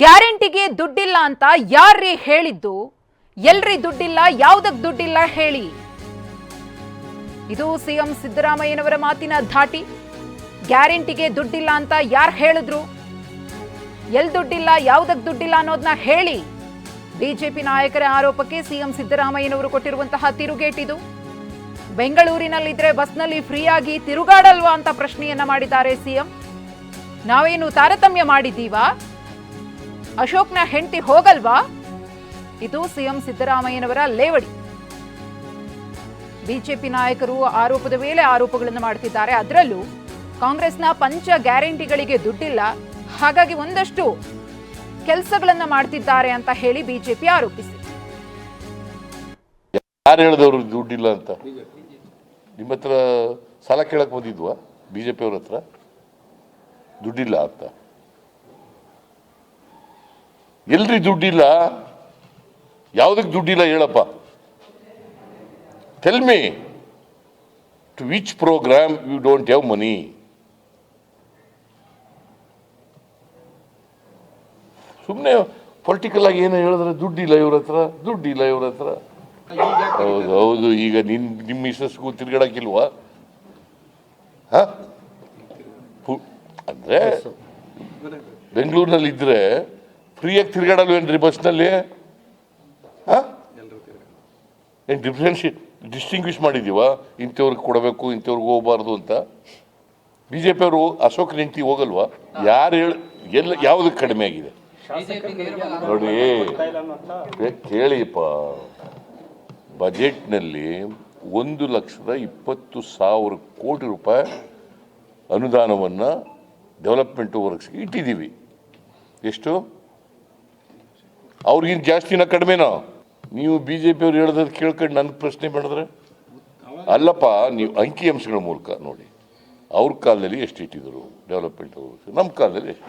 ಗ್ಯಾರಂಟಿಗೆ ದುಡ್ಡಿಲ್ಲ ಅಂತ ಯಾರ್ರೀ ಹೇಳಿದ್ದು? ಎಲ್ರಿ ದುಡ್ಡಿಲ್ಲ? ಯಾವುದಕ್ಕೆ ದುಡ್ಡಿಲ್ಲ ಹೇಳಿ? ಇದು ಸಿಎಂ ಸಿದ್ದರಾಮಯ್ಯನವರ ಮಾತಿನ ಧಾಟಿ. ಗ್ಯಾರಂಟಿಗೆ ದುಡ್ಡಿಲ್ಲ ಅಂತ ಯಾರು ಹೇಳಿದ್ರು? ಎಲ್ ದುಡ್ಡಿಲ್ಲ ಯಾವುದಕ್ಕೆ ದುಡ್ಡಿಲ್ಲ ಅನ್ನೋದನ್ನ ಹೇಳಿ. ಬಿಜೆಪಿ ನಾಯಕರ ಆರೋಪಕ್ಕೆ ಸಿಎಂ ಸಿದ್ದರಾಮಯ್ಯನವರು ಕೊಟ್ಟಿರುವಂತಹ ತಿರುಗೇಟಿದು ಬೆಂಗಳೂರಿನಲ್ಲಿದ್ರೆ ಬಸ್ನಲ್ಲಿ ಫ್ರೀಯಾಗಿ ತಿರುಗಾಡಲ್ವಾ ಅಂತ ಪ್ರಶ್ನೆಯನ್ನ ಮಾಡಿದ್ದಾರೆ ಸಿಎಂ. ನಾವೇನು ತಾರತಮ್ಯ ಮಾಡಿದ್ದೀವಾ? ಅಶೋಕ್ನ ಹೆಂಡತಿ ಹೋಗಲ್ವಾ? ಇದು ಸಿಎಂ ಸಿದ್ದರಾಮಯ್ಯನವರ ಲೇವಡಿ. ಬಿಜೆಪಿ ನಾಯಕರು ಆರೋಪದ ಮೇಲೆ ಆರೋಪಗಳನ್ನು ಮಾಡ್ತಿದ್ದಾರೆ ಅದರಲ್ಲೂ ಕಾಂಗ್ರೆಸ್ನ ಪಂಚ ಗ್ಯಾರಂಟಿಗಳಿಗೆ ದುಡ್ಡಿಲ್ಲ. ಹಾಗಾಗಿ ಒಂದಷ್ಟು ಕೆಲಸಗಳನ್ನು ಮಾಡ್ತಿದ್ದಾರೆ ಅಂತ ಹೇಳಿ ಬಿಜೆಪಿ ಆರೋಪಿಸಿದೆ ಯಾರು ದುಡ್ಡಿಲ್ಲ ಅಂತ? ನಿಮ್ಮ ಹತ್ರ ಸಾಲ ಕೇಳಕ್ ಬಂದಿದ್ವಾ? ಬಿಜೆಪಿ ಅವ್ರ ಹತ್ರ? ದುಡ್ಡಿಲ್ಲ ಅಂತ. ಎಲ್ರಿ ದುಡ್ಡಿಲ್ಲ? ಯಾವುದಕ್ಕೆ ದುಡ್ಡಿಲ್ಲ ಹೇಳಪ್ಪ? Tell me to which program you don't have money ಸುಮ್ಮನೆ ಪೊಲಿಟಿಕಲ್ ಆಗಿ ಏನೋ ಹೇಳಿದ್ರೆ ದುಡ್ಡಿಲ್ಲ ಇವ್ರ ಹತ್ರ ದುಡ್ಡಿಲ್ಲ ಇವ್ರ ಹತ್ರ. ಹೌದು ಹೌದು ಈಗ ನಿನ್ ನಿಮ್ಮ ಮಿಸಸ್ಗೂ ತಿರ್ಗಾಡಕ್ಕಿಲ್ವಾ? ಹಾ? ಅಂದ್ರೆ ಬೆಂಗಳೂರಿನಲ್ಲಿ ಇದ್ರೆ ಫ್ರೀಯಾಗಿ ತಿರ್ಗಾಡಲ್ವೇನ್ರಿ ಬಸ್ನಲ್ಲಿ? ಹಾಂ? ಏನು ಡಿಫ್ರೆನ್ಶಿ ಡಿಸ್ಟಿಂಗ್ವಿಷ್ ಮಾಡಿದೀವ ಇಂಥವ್ರಿಗೆ ಕೊಡಬೇಕು, ಇಂಥವ್ರಿಗೆ ಹೋಗಬಾರ್ದು ಅಂತ? ಬಿ ಜೆ ಪಿಯವರು ಅಶೋಕ್ ನೆಂಟಿ ಹೋಗಲ್ವಾ? ಯಾರು ಹೇಳಿ, ಎಲ್ಲ ಯಾವುದಕ್ಕೆ ಕಡಿಮೆ ಆಗಿದೆ? ನೋಡಿ ಕೇಳಿಪ್ಪ. ಬಜೆಟ್ನಲ್ಲಿ ಒಂದು ಲಕ್ಷದ ಇಪ್ಪತ್ತು ಸಾವಿರ ಕೋಟಿ ರೂಪಾಯಿ ಅನುದಾನವನ್ನು ಡೆವಲಪ್ಮೆಂಟ್ ವರ್ಕ್ಸ್ಗೆ ಇಟ್ಟಿದ್ದೀವಿ. ಎಷ್ಟು? ಅವ್ರಿಗಿಂತ ಜಾಸ್ತಿನ ಕಡಿಮೆನೋ? ನೀವು ಬಿ ಜೆ ಪಿಯವ್ರು ಹೇಳೋದು ಕೇಳ್ಕೊಂಡು ನನಗೆ ಪ್ರಶ್ನೆ ಮಾಡಿದ್ರೆ? ಅಲ್ಲಪ್ಪ, ನೀವು ಅಂಕಿ ಅಂಶಗಳ ಮೂಲಕ ನೋಡಿ. ಅವ್ರ ಕಾಲದಲ್ಲಿ ಎಷ್ಟು ಇಟ್ಟಿದ್ರು? ಡೆವಲಪ್ಮೆಂಟ್ ನಮ್ಮ ಕಾಲದಲ್ಲಿ ಎಷ್ಟು